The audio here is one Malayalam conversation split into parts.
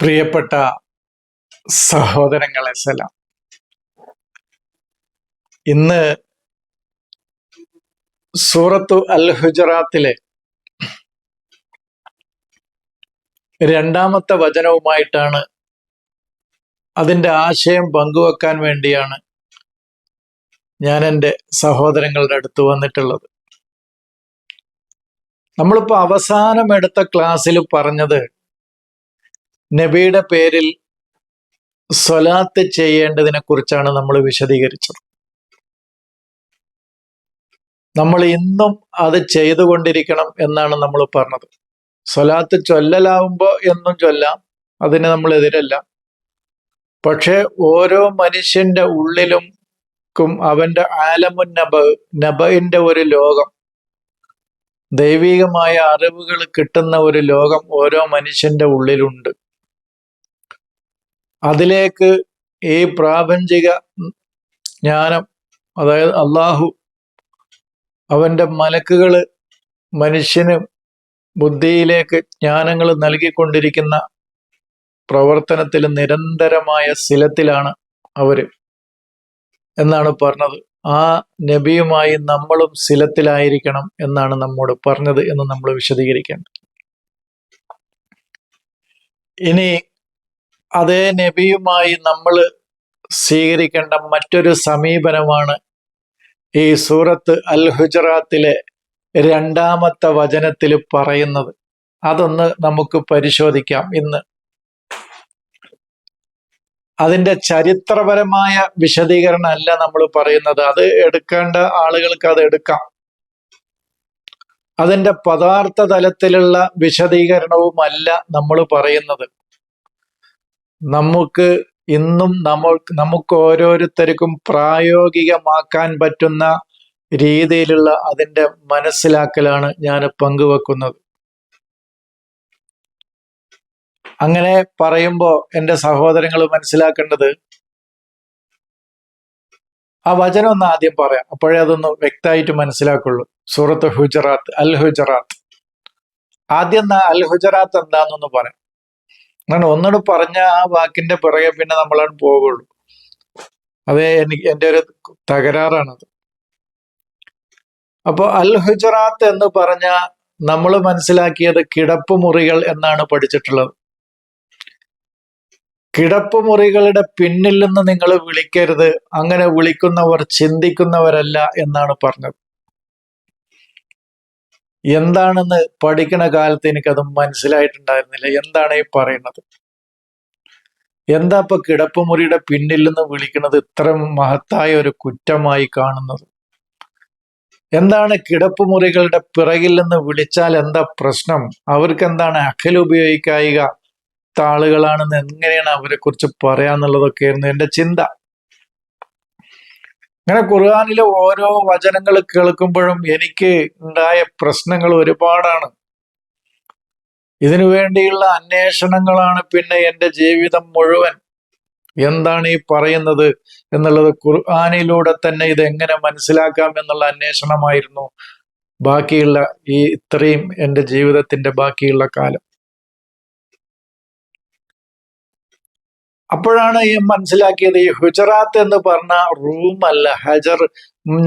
പ്രിയപ്പെട്ട സഹോദരങ്ങളെ സലാം. ഇന്ന് സൂറത്തു അൽ ഹുജറാത്തിലെ രണ്ടാമത്തെ വചനവുമായിട്ടാണ് അതിന്റെ ആശയം പങ്കുവെക്കാൻ വേണ്ടിയാണ് ഞാൻ എന്റെ സഹോദരങ്ങളുടെ അടുത്ത് വന്നിട്ടുള്ളത്. നമ്മളിപ്പോൾ അവസാനം എടുത്ത ക്ലാസ്സിൽ പറഞ്ഞത് നബിയുടെ പേരിൽ സ്വലാത്ത് ചെയ്യേണ്ടതിനെ കുറിച്ചാണ് നമ്മൾ വിശദീകരിച്ചത്. നമ്മൾ ഇന്നും അത് ചെയ്തുകൊണ്ടിരിക്കണം എന്നാണ് നമ്മൾ പറഞ്ഞത്. സ്വലാത്ത് ചൊല്ലലാവുമ്പോൾ എന്നും ചൊല്ലാം അതിന് നമ്മൾ എതിരല്ല. പക്ഷെ ഓരോ മനുഷ്യന്റെ ഉള്ളിലും ക്കും അവന്റെ ആലമുൻ നബ നബയിന്റെ ഒരു ലോകം ദൈവികമായ അറിവുകൾ കിട്ടുന്ന ഒരു ലോകം ഓരോ മനുഷ്യന്റെ ഉള്ളിലുണ്ട്. അതിലേക്ക് ഈ പ്രാപഞ്ചിക ജ്ഞാനം അതായത് അള്ളാഹു അവന്റെ മലക്കുകൾ മനുഷ്യന് ബുദ്ധിയിലേക്ക് ജ്ഞാനങ്ങൾ നൽകിക്കൊണ്ടിരിക്കുന്ന പ്രവർത്തനത്തിൽ നിരന്തരമായ സ്ഥിലത്തിലാണ് അവർ എന്നാണ് പറഞ്ഞത്. ആ നബിയുമായി നമ്മളും സ്ഥിലത്തിലായിരിക്കണം എന്നാണ് നമ്മോട് പറഞ്ഞത് എന്ന് നമ്മൾ വിശദീകരിക്കേണ്ടത്. ഇനി അതേ നബിയുമായി നമ്മൾ സ്വീകരിക്കേണ്ട മറ്റൊരു സമീപനമാണ് ഈ സൂറത്ത് അൽ ഹുജറാത്തിലെ രണ്ടാമത്തെ വചനത്തിൽ പറയുന്നത്. അതൊന്ന് നമുക്ക് പരിശോധിക്കാം ഇന്ന്. അതിന്റെ ചരിത്രപരമായ വിശദീകരണം അല്ല നമ്മൾ പറയുന്നത്. അത് എടുക്കേണ്ട ആളുകൾക്ക് അത് എടുക്കാം. അതിന്റെ പദാർത്ഥ തലത്തിലുള്ള വിശദീകരണവുമല്ല നമ്മൾ പറയുന്നത്. നമുക്ക് ഇന്നും നമ്മൾ നമുക്ക് ഓരോരുത്തർക്കും പ്രായോഗികമാക്കാൻ പറ്റുന്ന രീതിയിലുള്ള അതിന്റെ മനസ്സിലാക്കലാണ് ഞാൻ പങ്കുവെക്കുന്നത്. അങ്ങനെ പറയുമ്പോൾ എന്റെ സഹോദരങ്ങൾ മനസ്സിലാക്കേണ്ടത് ആ വചനം ഒന്ന് ആദ്യം പറയാം. അപ്പോഴേ അതൊന്ന് വ്യക്തമായിട്ട് മനസ്സിലാക്കുള്ളൂ. സൂറത്ത് ഹുജറാത്ത് അൽ ഹുജറാത്ത്. ആദ്യം അൽ ഹുജറാത്ത് എന്താണെന്നൊന്ന് പറയാം. അങ്ങനെ ഒന്നുകൂടെ പറഞ്ഞ ആ വാക്കിന്റെ പിറകെ പിന്നെ നമ്മളാണ് പോകുള്ളൂ. അത് എനിക്ക് എന്റെ ഒരു തകരാറാണത്. അപ്പോൾ അൽ ഹുജറാത്ത് എന്ന് പറഞ്ഞ നമ്മൾ മനസ്സിലാക്കിയത് കിടപ്പ് മുറികൾ എന്നാണ് പഠിച്ചിട്ടുള്ളത്. കിടപ്പ് മുറികളുടെ പിന്നിൽ നിന്ന് നിങ്ങൾ വിളിക്കരുത് അങ്ങനെ വിളിക്കുന്നവർ ചിന്തിക്കുന്നവരല്ല എന്നാണ് പറഞ്ഞത്. എന്താണെന്ന് പഠിക്കണ കാലത്ത് എനിക്കത് മനസ്സിലായിട്ടുണ്ടായിരുന്നില്ല. എന്താണ് ഈ പറയുന്നത്? എന്താ ഇപ്പൊ കിടപ്പുമുറിയുടെ പിന്നിൽ നിന്ന് വിളിക്കുന്നത് ഇത്ര മഹത്തായ ഒരു കുറ്റമായി കാണുന്നത്? എന്താണ് കിടപ്പുമുറികളുടെ പിറകിൽ നിന്ന് വിളിച്ചാൽ എന്താ പ്രശ്നം? അവർക്ക് എന്താണ് അഖിൽ ഉപയോഗിക്കായിക ആളുകളാണെന്ന് എങ്ങനെയാണ് അവരെ കുറിച്ച് പറയാന്നുള്ളതൊക്കെയായിരുന്നു എന്റെ ചിന്ത. അങ്ങനെ ഖുർആാനിലെ ഓരോ വചനങ്ങൾ കേൾക്കുമ്പോഴും എനിക്ക് ഉണ്ടായ പ്രശ്നങ്ങൾ ഒരുപാടാണ്. ഇതിനു വേണ്ടിയുള്ള അന്വേഷണങ്ങളാണ് പിന്നെ എന്റെ ജീവിതം മുഴുവൻ എന്താണ് ഈ പറയുന്നത് എന്നുള്ളത് ഖുർആാനിലൂടെ തന്നെ ഇത് എങ്ങനെ മനസ്സിലാക്കാം എന്നുള്ള അന്വേഷണമായിരുന്നു ബാക്കിയുള്ള ഈ ഇത്രയും എന്റെ ജീവിതത്തിന്റെ ബാക്കിയുള്ള കാലം. അപ്പോഴാണ് മനസ്സിലാക്കിയത് ഈ ഹുജറാത്ത് എന്ന് പറഞ്ഞ റൂം അല്ല ഹജർ.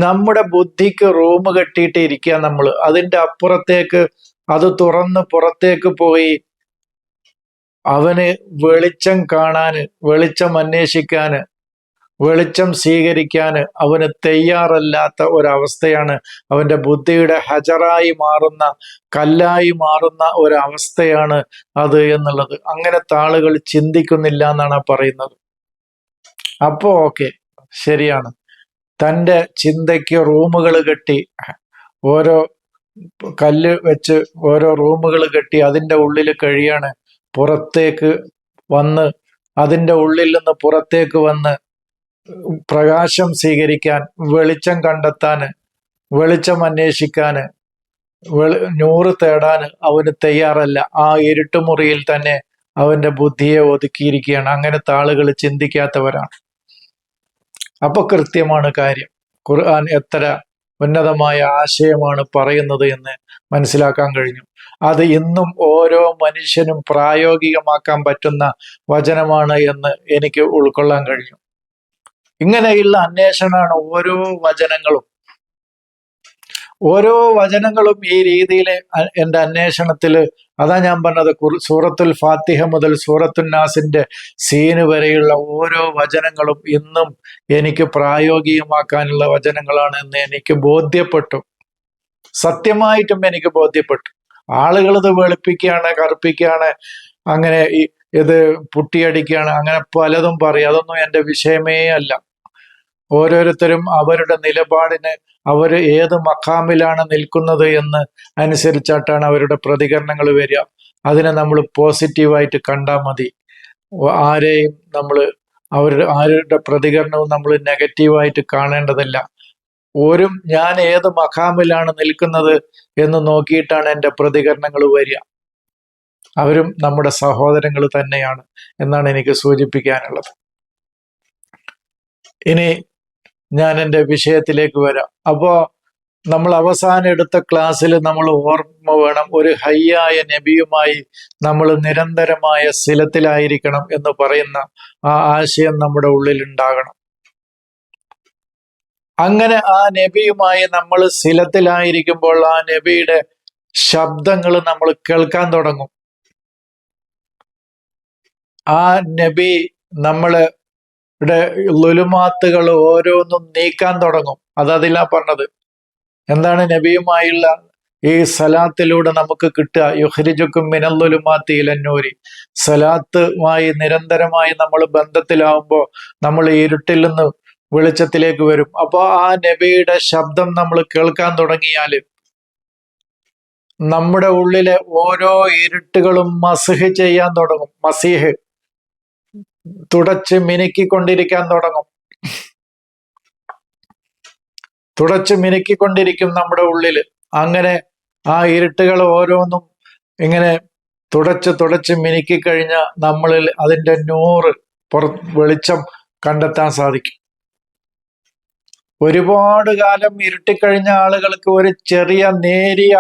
നമ്മുടെ ബുദ്ധിക്ക് റൂം കെട്ടിയിട്ട് ഇരിക്കുക നമ്മൾ അതിന്റെ അപ്പുറത്തേക്ക് അത് തുറന്ന് പുറത്തേക്ക് പോയി അവന് വെളിച്ചം കാണാന് വെളിച്ചം അന്വേഷിക്കാന് വെളിച്ചം സ്വീകരിക്കാൻ അവന് തയ്യാറല്ലാത്ത ഒരവസ്ഥയാണ്. അവന്റെ ബുദ്ധിയുടെ ഹജറായി മാറുന്ന കല്ലായി മാറുന്ന ഒരവസ്ഥയാണ് അത് എന്നുള്ളത്. അങ്ങനത്തെ ആളുകൾ ചിന്തിക്കുന്നില്ല എന്നാണ് പറയുന്നത്. അപ്പോ ഓക്കെ ശരിയാണ്. തന്റെ ചിന്തയ്ക്ക് റൂമുകൾ കെട്ടി ഓരോ കല്ല് വെച്ച് ഓരോ റൂമുകൾ കെട്ടി അതിന്റെ ഉള്ളിൽ കഴിയാണ്. പുറത്തേക്ക് വന്ന് അതിന്റെ ഉള്ളിൽ നിന്ന് പുറത്തേക്ക് വന്ന് പ്രകാശം സ്വീകരിക്കാൻ വെളിച്ചം കണ്ടെത്താൻ വെളിച്ചം അന്വേഷിക്കാൻ നൂറ് തേടാൻ അവന് തയ്യാറല്ല. ആ ഇരുട്ടുമുറിയിൽ തന്നെ അവന്റെ ബുദ്ധിയെ ഒതുക്കിയിരിക്കുകയാണ്. അങ്ങനത്തെ ആളുകൾ ചിന്തിക്കാത്തവരാണ്. അപ്പൊ കൃത്യമാണ് കാര്യം. ഖുർആൻ എത്ര ഉന്നതമായ ആശയമാണ് പറയുന്നത് എന്ന് മനസ്സിലാക്കാൻ കഴിഞ്ഞു. അത് ഇന്നും ഓരോ മനുഷ്യനും പ്രായോഗികമാക്കാൻ പറ്റുന്ന വചനമാണ് എന്ന് എനിക്ക് ഉൾക്കൊള്ളാൻ കഴിഞ്ഞു. ഇങ്ങനെയുള്ള അന്വേഷണമാണ് ഓരോ വചനങ്ങളും. ഓരോ വചനങ്ങളും ഈ രീതിയിൽ എന്റെ അന്വേഷണത്തിൽ അതാ ഞാൻ പറഞ്ഞത് സൂറത്തുൽ ഫാത്തിഹ മുതൽ സൂറത്തുൽ നാസിന്റെ സീന് വരെയുള്ള ഓരോ വചനങ്ങളും ഇന്നും എനിക്ക് പ്രായോഗികമാക്കാനുള്ള വചനങ്ങളാണ് എന്ന് എനിക്ക് ബോധ്യപ്പെട്ടു. സത്യമായിട്ടും എനിക്ക് ബോധ്യപ്പെട്ടു. ആളുകൾ ഇത് വെളുപ്പിക്കുകയാണ് കറുപ്പിക്കുകയാണ് അങ്ങനെ ഇത് പുട്ടിയടിക്കുകയാണ് അങ്ങനെ പലതും പറയും. അതൊന്നും എന്റെ വിഷയമേ അല്ല. ഓരോരുത്തരും അവരുടെ നിലപാടിന് അവർ ഏത് മഖാമിലാണ് നിൽക്കുന്നത് എന്ന് അനുസരിച്ചാട്ടാണ് അവരുടെ പ്രതികരണങ്ങൾ വരിക. അതിനെ നമ്മൾ പോസിറ്റീവായിട്ട് കണ്ടാൽ മതി. ആരെയും നമ്മൾ അവരുടെ ആരുടെ പ്രതികരണവും നമ്മൾ നെഗറ്റീവായിട്ട് കാണേണ്ടതല്ല. ഓരും ഞാൻ ഏത് മഖാമിലാണ് നിൽക്കുന്നത് എന്ന് നോക്കിയിട്ടാണ് എന്റെ പ്രതികരണങ്ങൾ വരിക. അവരും നമ്മുടെ സഹോദരങ്ങൾ തന്നെയാണ് എന്നാണ് എനിക്ക് സൂചിപ്പിക്കാനുള്ളത്. ഇനി ഞാൻ എന്റെ വിഷയത്തിലേക്ക് വരാം. അപ്പോ നമ്മൾ അവസാനം എടുത്ത ക്ലാസ്സിൽ നമ്മൾ ഓർമ്മ വേണം ഒരു ഹയ്യായ നബിയുമായി നമ്മൾ നിരന്തരമായ സ്ഥലത്തിലായിരിക്കണം എന്ന് പറയുന്ന ആ ആശയം നമ്മുടെ ഉള്ളിൽ ഉണ്ടാകണം. അങ്ങനെ ആ നബിയുമായി നമ്മൾ സ്ഥലത്തിലായിരിക്കുമ്പോൾ ആ നബിയുടെ ശബ്ദങ്ങൾ നമ്മൾ കേൾക്കാൻ തുടങ്ങും. ആ നബി നമ്മൾ ഇവിടെ ലുലുമാത്തുകൾ ഓരോന്നും നീക്കാൻ തുടങ്ങും. അതതിലാ പറഞ്ഞത്. എന്താണ് നബിയുമായുള്ള ഈ സലാത്തിലൂടെ നമുക്ക് കിട്ടുക? യുഹരിജുക്കും മിനല്ലുലുമാത്തി ഇലന്നൂരി. സലാത്തുമായി നിരന്തരമായി നമ്മൾ ബന്ധത്തിലാവുമ്പോൾ നമ്മൾ ഇരുട്ടിൽ നിന്ന് വെളിച്ചത്തിലേക്ക് വരും. അപ്പോൾ ആ നബിയുടെ ശബ്ദം നമ്മൾ കേൾക്കാൻ തുടങ്ങിയാൽ നമ്മുടെ ഉള്ളിലെ ഓരോ ഇരുട്ടുകളും മസിഹ് ചെയ്യാൻ തുടങ്ങും. മസീഹ് തുടച്ച് മിനുക്കിക്കൊണ്ടിരിക്കാൻ തുടങ്ങും. തുടച്ച് മിനുക്കിക്കൊണ്ടിരിക്കും നമ്മുടെ ഉള്ളിൽ അങ്ങനെ ആ ഇരുട്ടുകൾ ഓരോന്നും ഇങ്ങനെ തുടച്ച് തുടച്ച് മിനുക്കിക്കഴിഞ്ഞ നമ്മളിൽ അതിന്റെ നൂറ് പുറ വെളിച്ചം കണ്ടെത്താൻ സാധിക്കും. ഒരുപാട് കാലം ഇരുട്ടിക്കഴിഞ്ഞ ആളുകൾക്ക് ഒരു ചെറിയ നേരിയ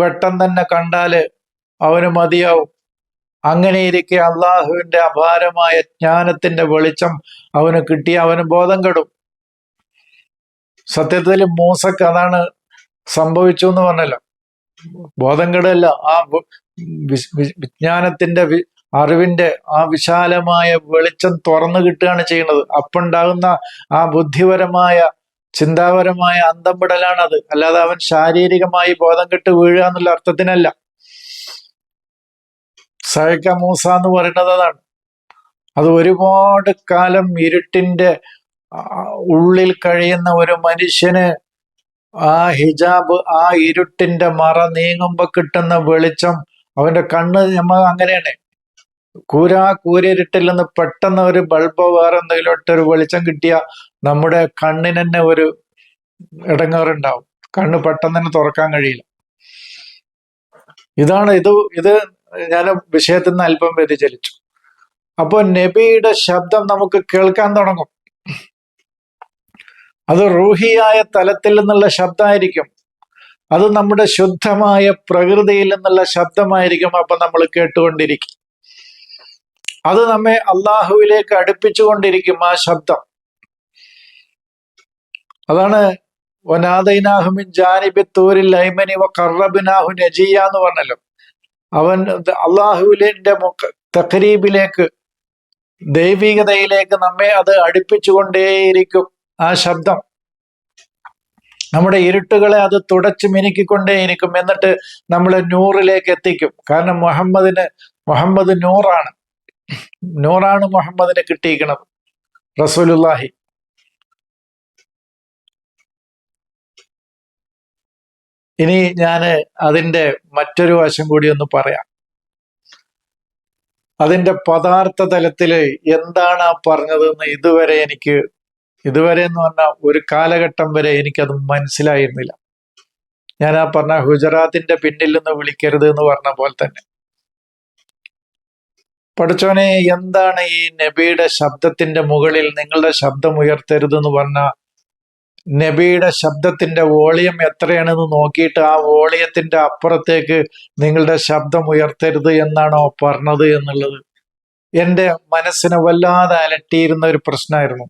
വെട്ടം തന്നെ കണ്ടാൽ അവന് മതിയാവും. അങ്ങനെ ഇരിക്കെ അള്ളാഹുവിന്റെ അപാരമായ ജ്ഞാനത്തിന്റെ വെളിച്ചം അവന് കിട്ടി അവന് ബോധം കെടും. സത്യത്തിൽ മൂസക്ക് അതാണ് സംഭവിച്ചു എന്ന് പറഞ്ഞല്ലോ. ബോധം കെടല്ല. ആ വിജ്ഞാനത്തിന്റെ അറിവിന്റെ ആ വിശാലമായ വെളിച്ചം തുറന്നു കിട്ടുകയാണ് ചെയ്യുന്നത്. അപ്പുണ്ടാകുന്ന ആ ബുദ്ധിപരമായ ചിന്താപരമായ അന്തം വിടലാണത്. അല്ലാതെ അവൻ ശാരീരികമായി ബോധം കെട്ട് വീഴുക എന്നുള്ള അർത്ഥത്തിനല്ല. സഴക്ക മൂസ എന്ന് പറയുന്നത് അതാണ്. അത് ഒരുപാട് കാലം ഇരുട്ടിന്റെ ഉള്ളിൽ കഴിയുന്ന ഒരു മനുഷ്യന് ആ ഹിജാബ് ആ ഇരുട്ടിന്റെ മറ നീങ്ങുമ്പോ കിട്ടുന്ന വെളിച്ചം അവന്റെ കണ്ണ് നമ്മ അങ്ങനെയാണ്. കൂരാ കൂരിരുട്ടിൽ നിന്ന് പെട്ടെന്ന് ഒരു ബൾബ് വേറെ എന്തെങ്കിലും ഇട്ട് ഒരു വെളിച്ചം കിട്ടിയ നമ്മുടെ കണ്ണിന് തന്നെ ഒരു ഇടങ്ങേറുണ്ടാവും കണ്ണ് പെട്ടെന്ന് തന്നെ തുറക്കാൻ കഴിയില്ല. ഇതാണ് ഇത് ഇത് ഞാൻ വിഷയത്തിൽ നിന്ന് അല്പം വ്യതിചലിച്ചു അപ്പോൾ നബിയുടെ ശബ്ദം നമുക്ക് കേൾക്കാൻ തുടങ്ങും. അത് റൂഹിയായ തലത്തിൽ നിന്നുള്ള ശബ്ദമായിരിക്കും. അത് നമ്മുടെ ശുദ്ധമായ പ്രകൃതിയിൽ നിന്നുള്ള ശബ്ദമായിരിക്കും അപ്പൊ നമ്മൾ കേട്ടുകൊണ്ടിരിക്കും. അത് നമ്മെ അള്ളാഹുവിലേക്ക് അടുപ്പിച്ചുകൊണ്ടിരിക്കും ആ ശബ്ദം. അതാണ് ഒനാദൈനാഹുമിൻ ജാനിബിത്തൂരിൽ ഐമനി വ കറബിനാഹു നജിയ എന്ന് പറഞ്ഞല്ലോ. അവൻ അള്ളാഹുവിന്റെ മുഖ തഖരീബിലേക്ക് ദൈവികതയിലേക്ക് നമ്മെ അത് അടുപ്പിച്ചുകൊണ്ടേയിരിക്കും. ആ ശബ്ദം നമ്മുടെ ഇരുട്ടുകളെ അത് തുടച്ചു മിനുക്കിക്കൊണ്ടേയിരിക്കും. എന്നിട്ട് നമ്മളെ നൂറിലേക്ക് എത്തിക്കും. കാരണം മുഹമ്മദിന് മുഹമ്മദ് നൂറാണ്. നൂറാണ് മുഹമ്മദിന് കിട്ടിയിരിക്കുന്നത് റസൂലുല്ലാഹി ഇനി ഞാൻ അതിന്റെ മറ്റൊരു വശം കൂടി ഒന്ന് പറയാം. അതിന്റെ പദാർത്ഥ തലത്തിൽ എന്താണ് ആ പറഞ്ഞതെന്ന് ഇതുവരെ എനിക്ക് ഇതുവരെ എന്ന് പറഞ്ഞാൽ ഒരു കാലഘട്ടം വരെ എനിക്കത് മനസ്സിലായിരുന്നില്ല. ഞാൻ ആ പറഞ്ഞ ഗുജറാത്തിന്റെ പിന്നിൽ നിന്ന് വിളിക്കരുത് എന്ന് പറഞ്ഞ പോലെ തന്നെ. പഠിച്ചോനെ എന്താണ് ഈ നബിയുടെ ശബ്ദത്തിന്റെ മുകളിൽ നിങ്ങളുടെ ശബ്ദം ഉയർത്തരുത് എന്ന് പറഞ്ഞ നബിയുടെ ശബ്ദത്തിന്റെ വോളിയം എത്രയാണെന്ന് നോക്കിയിട്ട് ആ വോളിയത്തിന്റെ അപ്പുറത്തേക്ക് നിങ്ങളുടെ ശബ്ദം ഉയർത്തരുത് എന്നാണോ പറഞ്ഞത് എന്നുള്ളത്. എന്റെ മനസ്സിനെ വല്ലാതെ അലട്ടിയിരുന്ന ഒരു പ്രശ്നമായിരുന്നു.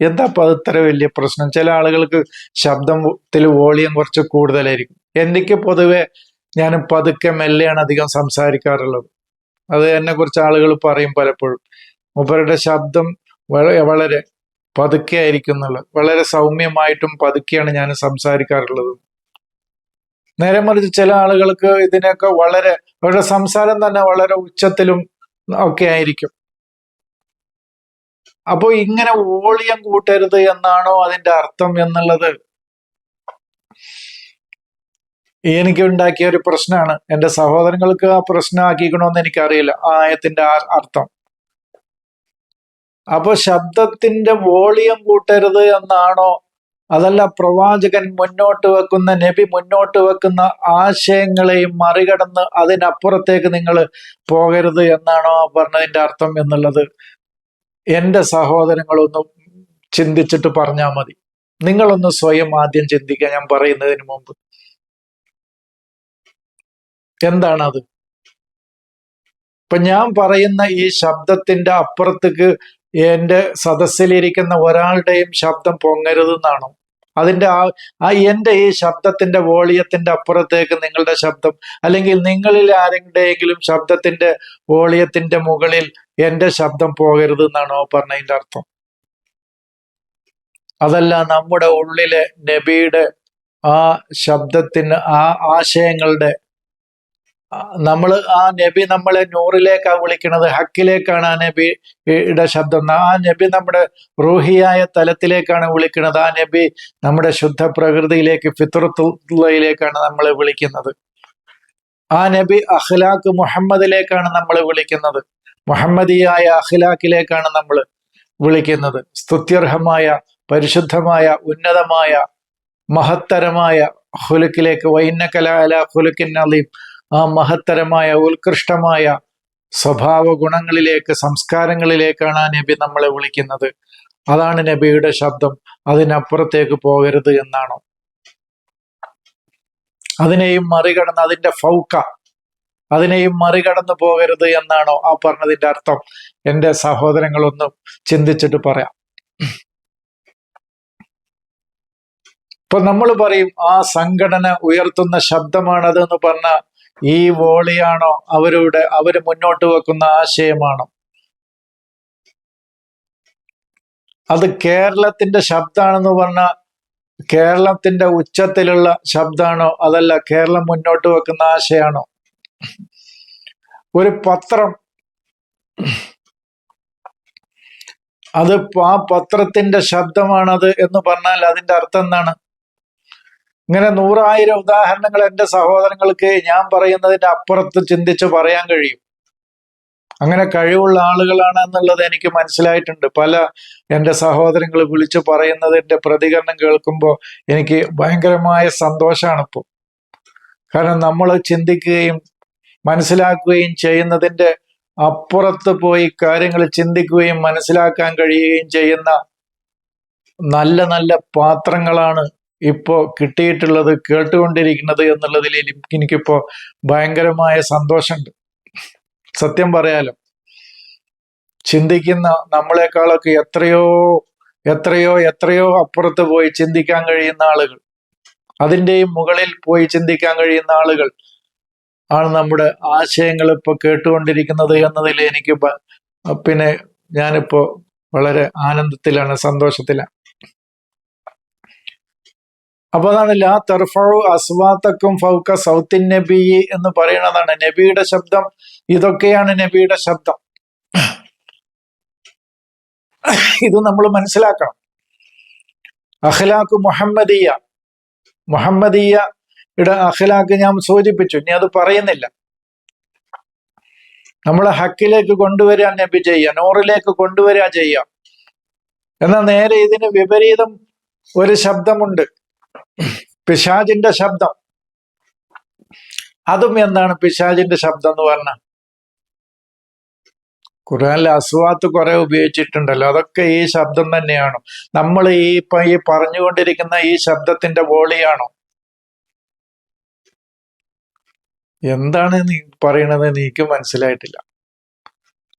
എന്താ അപ്പൊ ഇത്ര വലിയ പ്രശ്നം? ചില ആളുകൾക്ക് ശബ്ദത്തിൽ വോളിയം കുറച്ച് കൂടുതലായിരിക്കും. എനിക്ക് പൊതുവെ ഞാൻ പതുക്കെ മെല്ലെയാണ് അധികം സംസാരിക്കാറുള്ളത്. അത് എന്നെ കുറിച്ച് ആളുകൾ പറയും പലപ്പോഴും. മൂപ്പരുടെ ശബ്ദം വളരെ പതുക്കെ ആയിരിക്കും എന്നുള്ളത്. വളരെ സൗമ്യമായിട്ടും പതുക്കെയാണ് ഞാൻ സംസാരിക്കാറുള്ളത്. നേരെ മറിച്ച് ചില ആളുകൾക്ക് ഇതിനൊക്കെ വളരെ അവരുടെ സംസാരം തന്നെ വളരെ ഉച്ചത്തിലും ഒക്കെ ആയിരിക്കും. അപ്പോ ഇങ്ങനെ വോളിയം കൂട്ടരുത് എന്നാണോ അതിന്റെ അർത്ഥം എന്നുള്ളത്? എനിക്ക് ഉണ്ടാക്കിയ ഒരു പ്രശ്നമാണ്. എന്റെ സഹോദരങ്ങൾക്ക് ആ പ്രശ്നമാക്കിക്കണമെന്ന് എനിക്കറിയില്ല. ആ ആയത്തിന്റെ അർത്ഥം. അപ്പൊ ശബ്ദത്തിന്റെ വോളിയം കൂട്ടരുത് എന്നാണോ? അതല്ല പ്രവാചകൻ മുന്നോട്ട് വെക്കുന്ന നബി മുന്നോട്ട് വെക്കുന്ന ആശയങ്ങളെയും മറികടന്ന് അതിനപ്പുറത്തേക്ക് നിങ്ങൾ പോകരുത് എന്നാണോ പറഞ്ഞതിന്റെ അർത്ഥം എന്നുള്ളത്? എന്റെ സഹോദരങ്ങളൊന്ന് ചിന്തിച്ചിട്ട് പറഞ്ഞാൽ മതി. നിങ്ങളൊന്ന് സ്വയം ആദ്യം ചിന്തിക്കുക ഞാൻ പറയുന്നതിന് മുമ്പ്. എന്താണത്? ഇപ്പൊ ഞാൻ പറയുന്ന ഈ ശബ്ദത്തിന്റെ അപ്പുറത്തേക്ക് എന്റെ സദസ്സിലിരിക്കുന്ന ഒരാളുടെയും ശബ്ദം പൊങ്ങരുതെന്നാണോ? അതിന്റെ ആ ആ എന്റെ ഈ ശബ്ദത്തിന്റെ വോളിയത്തിന്റെ അപ്പുറത്തേക്ക് നിങ്ങളുടെ ശബ്ദം അല്ലെങ്കിൽ നിങ്ങളിൽ ആരുടെയെങ്കിലും ശബ്ദത്തിന്റെ വോളിയത്തിന്റെ മുകളിൽ എന്റെ ശബ്ദം പോകരുത് എന്നാണോ പറഞ്ഞതിന്റെ അർത്ഥം? അതല്ല നമ്മുടെ ഉള്ളിലെ നബിയുടെ ആ ശബ്ദത്തിന് ആ ആശയങ്ങളുടെ നമ്മൾ ആ നബി നമ്മളെ നൂറിലേക്കാണ് വിളിക്കുന്നത് ഹക്കിലേക്കാണ് ആ നബിയുടെ ശബ്ദം. ആ നബി നമ്മുടെ റൂഹിയായ തലത്തിലേക്കാണ് വിളിക്കുന്നത് ആ നബി നമ്മുടെ ശുദ്ധ പ്രകൃതിയിലേക്ക് ഫിത്രത്തുള്ളയിലേക്കാണ് നമ്മളെ വിളിക്കുന്നത്. ആ നബി അഖ്ലാഖ് മുഹമ്മദിലേക്കാണ് നമ്മൾ വിളിക്കുന്നത്. മുഹമ്മദിയായ അഖ്ലാഖിലേക്കാണ് നമ്മൾ വിളിക്കുന്നത്. സ്തുത്യർഹമായ പരിശുദ്ധമായ ഉന്നതമായ മഹത്തരമായ ഹുലുക്കിലേക്ക് വൈന്നക്കല അല ഹുലുക്കിൻ അലീം. ആ മഹത്തരമായ ഉത്കൃഷ്ടമായ സ്വഭാവ ഗുണങ്ങളിലേക്ക് സംസ്കാരങ്ങളിലേക്കാണ് ആ നബി നമ്മളെ വിളിക്കുന്നത്. അതാണ് നബിയുടെ ശബ്ദം. അതിനപ്പുറത്തേക്ക് പോകരുത് എന്നാണ്. അതിനെയും മറികടന്ന് അതിന്റെ ഫൗക്ക അതിനെയും മറികടന്ന് പോകരുത് എന്നാണോ ആ പറഞ്ഞതിന്റെ അർത്ഥം. എന്റെ സഹോദരങ്ങളൊന്നും ചിന്തിച്ചിട്ട് പറയാം. ഇപ്പൊ നമ്മൾ പറയും ആ സംഘടന ഉയർത്തുന്ന ശബ്ദമാണത് എന്ന് പറഞ്ഞ ഈ വോളിയാണോ അവരുടെ അവർ മുന്നോട്ട് വെക്കുന്ന ആശയമാണോ? അത് കേരളത്തിന്റെ ശബ്ദമാണെന്ന് പറഞ്ഞ കേരളത്തിന്റെ ഉച്ചത്തിലുള്ള ശബ്ദാണോ അതല്ല കേരളം മുന്നോട്ട് വെക്കുന്ന ആശയമാണോ ഒരു പത്രം. അത് ആ പത്രത്തിന്റെ ശബ്ദമാണത് എന്ന് പറഞ്ഞാൽ അതിന്റെ അർത്ഥം എന്താണ്? ഇങ്ങനെ നൂറായിരം ഉദാഹരണങ്ങൾ എന്റെ സഹോദരങ്ങൾക്ക് ഞാൻ പറയുന്നതിന്റെ അപ്പുറത്ത് ചിന്തിച്ച് പറയാൻ കഴിയും. അങ്ങനെ കഴിവുള്ള ആളുകളാണ് എന്നുള്ളത് എനിക്ക് മനസ്സിലായിട്ടുണ്ട്. പല എന്റെ സഹോദരങ്ങൾ വിളിച്ചു പറയുന്നതിന്റെ പ്രതികരണം കേൾക്കുമ്പോൾ എനിക്ക് ഭയങ്കരമായ സന്തോഷമാണ് ഇപ്പോൾ കാരണം നമ്മൾ ചിന്തിക്കുകയും മനസ്സിലാക്കുകയും ചെയ്യുന്നതിന്റെ അപ്പുറത്ത് പോയി കാര്യങ്ങൾ ചിന്തിക്കുകയും മനസ്സിലാക്കാൻ കഴിയുകയും ചെയ്യുന്ന നല്ല നല്ല പാത്രങ്ങളാണ് ഇപ്പോ കിട്ടിയിട്ടുള്ളത് കേട്ടുകൊണ്ടിരിക്കുന്നത് എന്നുള്ളതിൽ എനിക്കിപ്പോൾ ഭയങ്കരമായ സന്തോഷമുണ്ട്. സത്യം പറയാലോ ചിന്തിക്കുന്ന നമ്മളെക്കാളൊക്കെ എത്രയോ എത്രയോ എത്രയോ അപ്പുറത്ത് പോയി ചിന്തിക്കാൻ കഴിയുന്ന ആളുകൾ അതിന്റെയും മുകളിൽ പോയി ചിന്തിക്കാൻ കഴിയുന്ന ആളുകൾ ആണ് നമ്മുടെ ആശയങ്ങൾ ഇപ്പോൾ കേട്ടുകൊണ്ടിരിക്കുന്നത് എന്നതിൽ എനിക്ക് പിന്നെ ഞാനിപ്പോൾ വളരെ ആനന്ദത്തിലാണ് സന്തോഷത്തിലാണ്. അപ്പൊ അതാണ് ലാ തെർഫു അസ്വാത്തക്കും ഫൗക്ക സൗത്തിൻ നബി എന്ന് പറയുന്നതാണ്. നബിയുടെ ശബ്ദം ഇതൊക്കെയാണ് നബിയുടെ ശബ്ദം. ഇത് നമ്മൾ മനസ്സിലാക്കണം. അഖ്ലാഖ് മുഹമ്മദീയ. മുഹമ്മദീയയുടെ അഖ്ലാഖ് ഞാൻ സൂചിപ്പിച്ചു ഇനി അത് പറയുന്നില്ല. നമ്മളെ ഹക്കിലേക്ക് കൊണ്ടുവരാൻ നബി ചെയ്യുക നൂറിലേക്ക് കൊണ്ടുവരാ ചെയ്യുക. എന്നാൽ നേരെ ഇതിന് വിപരീതം ഒരു ശബ്ദമുണ്ട്. പിശാജിന്റെ ശബ്ദം. അതും എന്താണ് പിശാജിന്റെ ശബ്ദം എന്ന് പറഞ്ഞ ഖുർആനിൽ അസ്വാത്ത് കുറെ ഉപയോഗിച്ചിട്ടുണ്ടല്ലോ. അതൊക്കെ ഈ ശബ്ദം തന്നെയാണ്. നമ്മൾ ഈ ഇപ്പൊ ഈ പറഞ്ഞുകൊണ്ടിരിക്കുന്ന ഈ ശബ്ദത്തിന്റെ വോളിയാണോ? എന്താണ് നീ പറയണത് എനിക്ക് മനസ്സിലായിട്ടില്ല.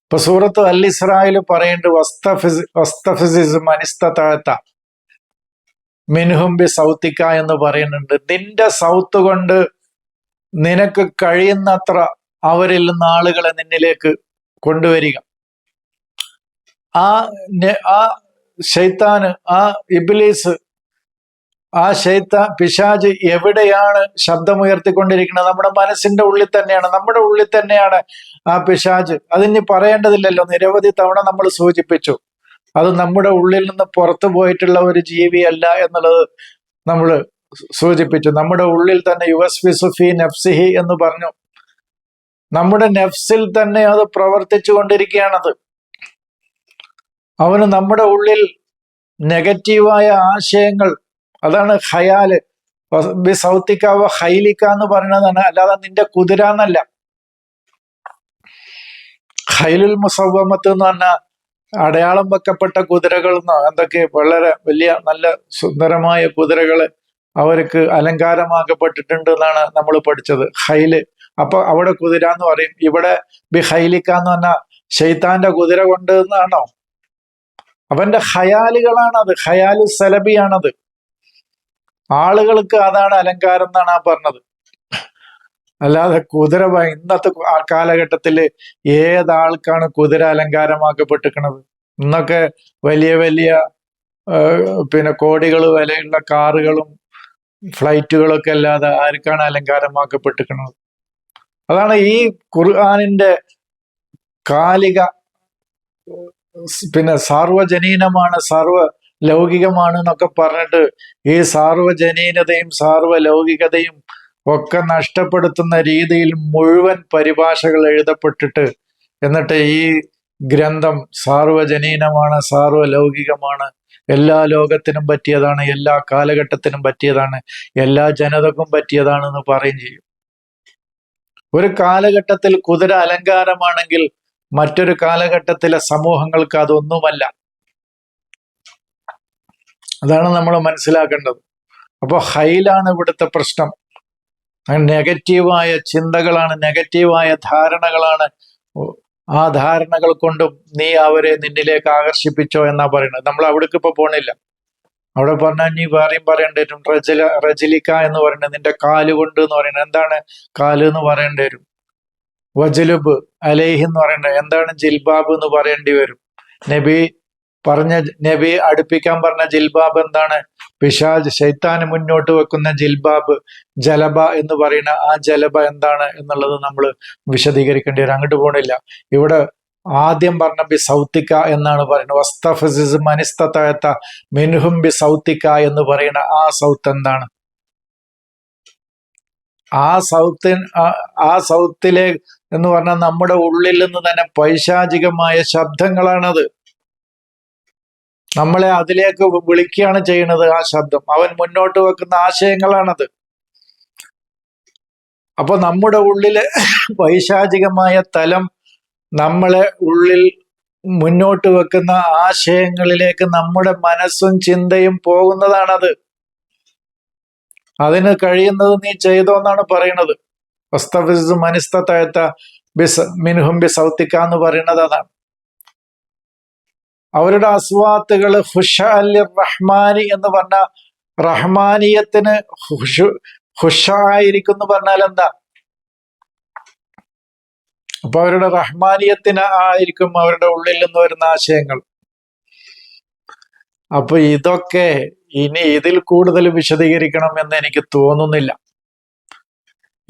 ഇപ്പൊ സൂറത്ത് അൽ ഇസ്രായേൽ പറയുന്നുണ്ട് വസ്തഫിസ് വസ്തഫിസിസ് മനിസ്തത്താഴത്ത മിൻഹുംബി സൗത്തിക്ക എന്ന് പറയുന്നുണ്ട്. നിന്റെ സൗത്ത് കൊണ്ട് നിനക്ക് കഴിയുന്നത്ര അവരിൽ നിന്ന് ആളുകളെ നിന്നിലേക്ക് കൊണ്ടുവരിക. ആ ആ ഷെയ്ത്താന് ആ ഇബിലീസ് ആ ശൈത്ത പിശാജ് എവിടെയാണ് ശബ്ദമുയർത്തിക്കൊണ്ടിരിക്കുന്നത്? നമ്മുടെ മനസ്സിന്റെ ഉള്ളിൽ തന്നെയാണ്. നമ്മുടെ ഉള്ളിൽ തന്നെയാണ് ആ പിശാജ് അതിന് പറയേണ്ടതില്ലല്ലോ. നിരവധി തവണ നമ്മൾ സൂചിപ്പിച്ചു. അത് നമ്മുടെ ഉള്ളിൽ നിന്ന് പുറത്തു പോയിട്ടുള്ള ഒരു ജീവിയല്ല എന്നുള്ളത് നമ്മൾ സൂചിപ്പിച്ചു. നമ്മുടെ ഉള്ളിൽ തന്നെ യുവസ് ഫിസുഫി നഫ്സിഹി എന്ന് പറഞ്ഞു. നമ്മുടെ നെഫ്സിൽ തന്നെ അത് പ്രവർത്തിച്ചു കൊണ്ടിരിക്കുകയാണത്. അവന് നമ്മുടെ ഉള്ളിൽ നെഗറ്റീവായ ആശയങ്ങൾ അതാണ് ഹയാൽ. ബി സൗത്തിക്കാവ ഹൈലിക്ക എന്ന് പറയുന്നതാണ് അല്ലാതെ നിന്റെ കുതിര എന്നല്ല. ഹൈലുൽ മുസവമത്ത് എന്ന് പറഞ്ഞാൽ അടയാളം വെക്കപ്പെട്ട കുതിരകൾ എന്തൊക്കെ വളരെ വലിയ നല്ല സുന്ദരമായ കുതിരകൾ അവർക്ക് അലങ്കാരമാക്കപ്പെട്ടിട്ടുണ്ട് എന്നാണ് നമ്മൾ പഠിച്ചത്. ഹൈൽ. അപ്പൊ അവിടെ കുതിര എന്ന് പറയും. ഇവിടെ ബി ഹൈലിക്ക എന്ന് പറഞ്ഞാൽ ഷെയ്ത്താന്റെ കുതിര കൊണ്ട് എന്നാണോ? അവന്റെ ഹയാലുകളാണത്. ഹയാലു സലബിയാണത് ആളുകൾക്ക് അതാണ് അലങ്കാരം എന്നാണ് ആ പറഞ്ഞത്. അല്ലാതെ കുതിര ഇന്നത്തെ ആ കാലഘട്ടത്തിൽ ഏതാൾക്കാണ് കുതിര അലങ്കാരമാക്കപ്പെട്ടിരിക്കുന്നത് ഇന്നൊക്കെ വലിയ വലിയ പിന്നെ കോടികൾ വിലയുള്ള കാറുകളും ഫ്ലൈറ്റുകളൊക്കെ അല്ലാതെ ആർക്കാണ് അലങ്കാരമാക്കപ്പെട്ടിരിക്കുന്നത് അതാണ് ഈ ഖുർആാനിന്റെ കാലിക പിന്നെ സാർവജനീനമാണ് സർവ ലൗകികമാണ് എന്നൊക്കെ പറഞ്ഞിട്ട് ഈ സാർവജനീനതയും സാർവലൗകികതയും ഒക്കെ നഷ്ടപ്പെടുത്തുന്ന രീതിയിൽ മുഴുവൻ പരിഭാഷകൾ എഴുതപ്പെട്ടിട്ട് എന്നിട്ട് ഈ ഗ്രന്ഥം സാർവജനീനമാണ് സാർവലൗകികമാണ് എല്ലാ ലോകത്തിനും പറ്റിയതാണ് എല്ലാ കാലഘട്ടത്തിനും പറ്റിയതാണ് എല്ലാ ജനതക്കും പറ്റിയതാണെന്ന് പറയും ചെയ്യും. ഒരു കാലഘട്ടത്തിൽ കുതിര അലങ്കാരമാണെങ്കിൽ മറ്റൊരു കാലഘട്ടത്തിലെ സമൂഹങ്ങൾക്ക് അതൊന്നുമല്ല. അതാണ് നമ്മൾ മനസ്സിലാക്കേണ്ടത്. അപ്പോൾ ഹൈലാണ് ഇവിടുത്തെ പ്രശ്നം. നെഗറ്റീവായ ചിന്തകളാണ് നെഗറ്റീവായ ധാരണകളാണ്. ആ ധാരണകൾ കൊണ്ടും നീ അവരെ നിന്നിലേക്ക് ആകർഷിപ്പിച്ചോ എന്നാ പറയുന്നത്. നമ്മൾ അവിടേക്ക് ഇപ്പൊ പോണില്ല. അവിടെ പറഞ്ഞാൽ നീ വേറെയും പറയേണ്ടി വരും. റജല റജലിക്ക എന്ന് പറയുന്നത് നിന്റെ കാൽ കൊണ്ട് എന്ന് പറയുന്നത്. എന്താണ് കാൽ എന്ന് പറയേണ്ടി വരും? വജലുബ് അലേഹ് എന്ന് പറയേണ്ടത് എന്താണ് ജിൽബാബ് എന്ന് പറയേണ്ടി വരും? നബി പറഞ്ഞ നബി അടുപ്പിക്കാൻ പറഞ്ഞ ജിൽബാബ് എന്താണ്? പിശാജ് ശൈത്താന് മുന്നോട്ട് വെക്കുന്ന ജിൽബാബ് ജലബ എന്ന് പറയുന്ന ആ ജലബ എന്താണ് എന്നുള്ളത് നമ്മൾ വിശദീകരിക്കേണ്ടി വരും. അങ്ങോട്ട് പോണില്ല. ഇവിടെ ആദ്യം പറഞ്ഞ ബി സൗത്തിക്ക എന്നാണ് പറയുന്നത്. വസ്തഫിസ് മനിസ്തത്ത മിൻഹും ബി സൗത്തിക്ക എന്ന് പറയുന്ന ആ സൗത്ത് എന്താണ്? ആ സൗത്ത് ആ സൗത്തിലെ എന്ന് പറഞ്ഞാൽ നമ്മുടെ ഉള്ളിൽ നിന്ന് തന്നെ പൈശാചികമായ ശബ്ദങ്ങളാണത്. നമ്മളെ അതിലേക്ക് വിളിക്കുകയാണ് ചെയ്യുന്നത് ആ ശബ്ദം. അവൻ മുന്നോട്ട് വെക്കുന്ന ആശയങ്ങളാണത്. അപ്പൊ നമ്മുടെ ഉള്ളിലെ പൈശാചികമായ തലം നമ്മളെ ഉള്ളിൽ മുന്നോട്ട് വെക്കുന്ന ആശയങ്ങളിലേക്ക് നമ്മുടെ മനസ്സും ചിന്തയും പോകുന്നതാണത്. അതിന് കഴിയുന്നത് നീ ചെയ്തോ എന്നാണ് പറയുന്നത്. വസ്തഫിസ് മനിസ്തത്തായത്ത ബിസ് മിൻഹും ബി സൗത്തിക്ക എന്ന് പറയുന്നത് അതാണ്. അവരുടെ അസ്വാത്തുകൾ ഹുഷ അല്ലി റഹ്മാനി എന്ന് പറഞ്ഞ റഹ്മാനിയത്തിന് ഹുഷു ഹുഷ ആയിരിക്കും എന്ന് പറഞ്ഞാൽ എന്താ? അപ്പൊ അവരുടെ റഹ്മാനിയത്തിന് ആയിരിക്കും അവരുടെ ഉള്ളിൽ നിന്ന് വരുന്ന ആശയങ്ങൾ. അപ്പൊ ഇതൊക്കെ ഇനി ഇതിൽ കൂടുതൽ വിശദീകരിക്കണം എന്ന് എനിക്ക് തോന്നുന്നില്ല.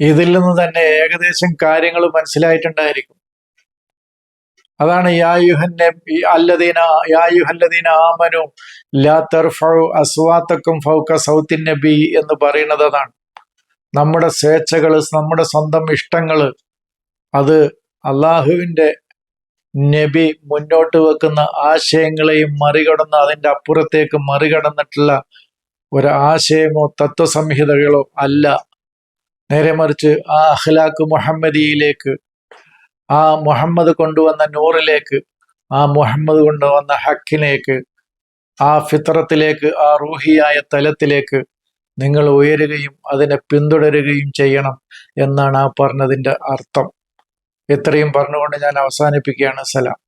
ഇതിൽ നിന്ന് തന്നെ ഏകദേശം കാര്യങ്ങൾ മനസ്സിലായിട്ടുണ്ടായിരിക്കും. അതാണ് യായുഹന്നെ അല്ലദീന യായുഹല്ലദീന ആമനു ലാ തർഫു അസ്വാത്തക്കും ഫൗക സൗത്തിൻ നബി എന്ന് പറയുന്നത് അതാണ്. നമ്മുടെ സ്വേച്ഛകൾ നമ്മുടെ സ്വന്തം ഇഷ്ടങ്ങൾ അത് അള്ളാഹുവിന്റെ നബി മുന്നോട്ട് വെക്കുന്ന ആശയങ്ങളെയും മറികടന്ന് അതിന്റെ അപ്പുറത്തേക്ക് മറികടന്നിട്ടുള്ള ഒരു ആശയമോ തത്വസംഹിതകളോ അല്ല. നേരെ മറിച്ച് ആ അഖ്ലാഖ് മുഹമ്മദിയിലേക്ക് ആ മുഹമ്മദ് കൊണ്ടുവന്ന നൂറിലേക്ക് ആ മുഹമ്മദ് കൊണ്ടുവന്ന ഹക്കിലേക്ക് ആ ഫിത്രത്തിലേക്ക് ആ റൂഹിയായ തലത്തിലേക്ക് നിങ്ങൾ ഉയരുകയും അതിനെ പിന്തുടരുകയും ചെയ്യണം എന്നാണ് ആ പറഞ്ഞതിന്റെ അർത്ഥം. ഇത്രയും പറഞ്ഞുകൊണ്ട് ഞാൻ അവസാനിപ്പിക്കുകയാണ്. സലാം.